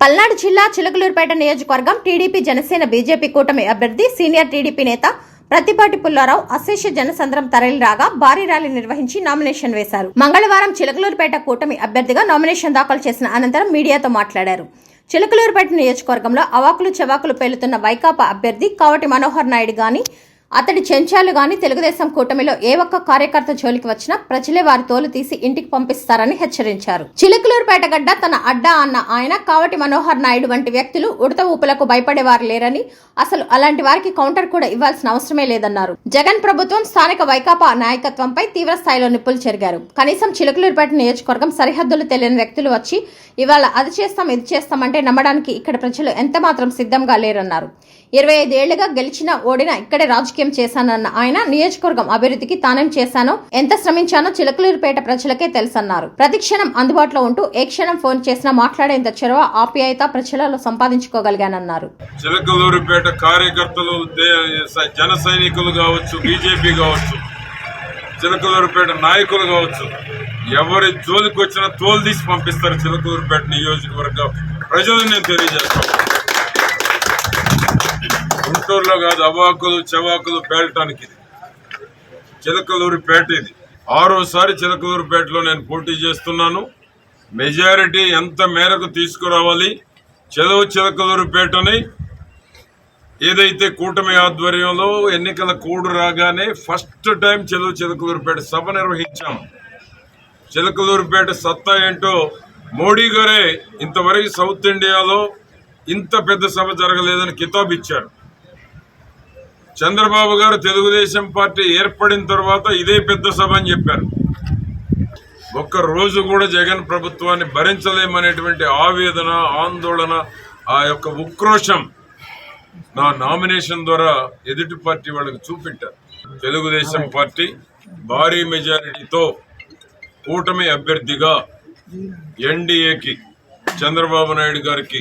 పల్నాడు జిల్లా చిలకలూరుపేట నియోజకవర్గం TDP Janasena BJP కూటమి అభ్యర్థి సీనియర్ టీడీపీ నేత ప్రతిపాటి పుల్లారావు అశేష జనసంద్రం తరలిరాగా భారీ ర్యాలీ నిర్వహించి నామినేషన్ వేశారు. మంగళవారం చిలకలూరుపేట కూటమి అభ్యర్థిగా నామినేషన్ దాఖలు చేసిన అనంతరం మీడియాతో మాట్లాడారు. చిలకలూరుపేట నియోజకవర్గంలో అవాకులు చెవాకులు పేలుతున్న వైకాపా అభ్యర్థి కావటి మనోహర్ నాయుడు గాని అతడి చెంచాలు గాని తెలుగుదేశం కూటమిలో ఏ ఒక్క కార్యకర్త జోలికి వచ్చినా ప్రజలే వారి తోలు తీసి ఇంటికి పంపిస్తారని హెచ్చరించారు. చిలకలూరుపేట గడ్డ తన అడ్డా అన్న ఆయన కావటి మనోహర్ నాయుడు వంటి వ్యక్తులు ఉడత ఊపులకు భయపడేవారు లేరని అసలు అలాంటి వారికి కౌంటర్ కూడా ఇవ్వాల్సిన అవసరమే లేదన్నారు. జగన్ ప్రభుత్వం స్థానిక వైకాపా నాయకత్వంపై తీవ్ర స్థాయిలో నిప్పులు చెరిగారు. కనీసం చిలకలూరుపేట నియోజకవర్గం సరిహద్దులు తెలియని వ్యక్తులు వచ్చి ఇవాళ అది చేస్తాం ఇది చేస్తామంటే నమ్మడానికి ఇక్కడ ప్రజలు ఎంత మాత్రం సిద్ధంగా లేరన్నారు. ఇరవై ఐదేళ్ళుగా గెలిచినా ఓడినా ఇక్కడే రాజకీయ చేశానన్న ఆయన నియోజకవర్గం అభివృద్ధికి తానేం చేశానో ఎంత శ్రమించానో చిలకలూరుపేట ప్రజలకే తెలుసన్నారు. ప్రతిక్షణం అందుబాటులో ఉంటూ ఏ క్షణం ఫోన్ చేసినా మాట్లాడేంత చొరవ ఆప్యాయత ప్రజలలో సంపాదించుకోగలిగానన్నారు. చిలకలూరుపేట కార్యకర్తలు జన సైనికులు కావచ్చు బీజేపీ కావచ్చు చిలకలూరుపేట నాయకులు కావచ్చు ఎవరి జోలికి వచ్చినా తోలు తీసి పంపిస్తారు చిలకలూరుపేట నియోజకవర్గ ప్రజలు నేను తెలియజేస్తాను. గుంటూరులో కాదు అవాకులు చవాకులు పేలటానికి ఇది. చిలకలూరిపేట ఇది. ఆరోసారి చిలకలూరుపేటలో నేను పోటీ చేస్తున్నాను. మెజారిటీ ఎంత మేరకు తీసుకురావాలి? చెలవు చిలకలూరుపేటని ఏదైతే కూటమి ఆధ్వర్యంలో ఎన్నికల కూడు రాగానే ఫస్ట్ టైం చెలువు చిలకలూరుపేట సభ నిర్వహించాం. చిలకలూరుపేట సత్తా ఏంటో మోడీ గారే ఇంతవరకు సౌత్ ఇండియాలో ఇంత పెద్ద సభ జరగలేదని కితాబ్ ఇచ్చారు చంద్రబాబు గారు తెలుగుదేశం పార్టీ ఏర్పడిన తర్వాత ఇదే పెద్ద సభ అని చెప్పారు. ఒక్క రోజు కూడా జగన్ ప్రభుత్వాన్ని భరించలేమనేటువంటి ఆవేదన ఆందోళన ఆ యొక్క ఉక్రోషం నా నామినేషన్ ద్వారా ఎదుటి పార్టీ వాళ్ళకి చూపెట్టారు. తెలుగుదేశం పార్టీ భారీ మెజారిటీతో కూటమి అభ్యర్థిగా ఎన్డీఏకి చంద్రబాబు నాయుడు గారికి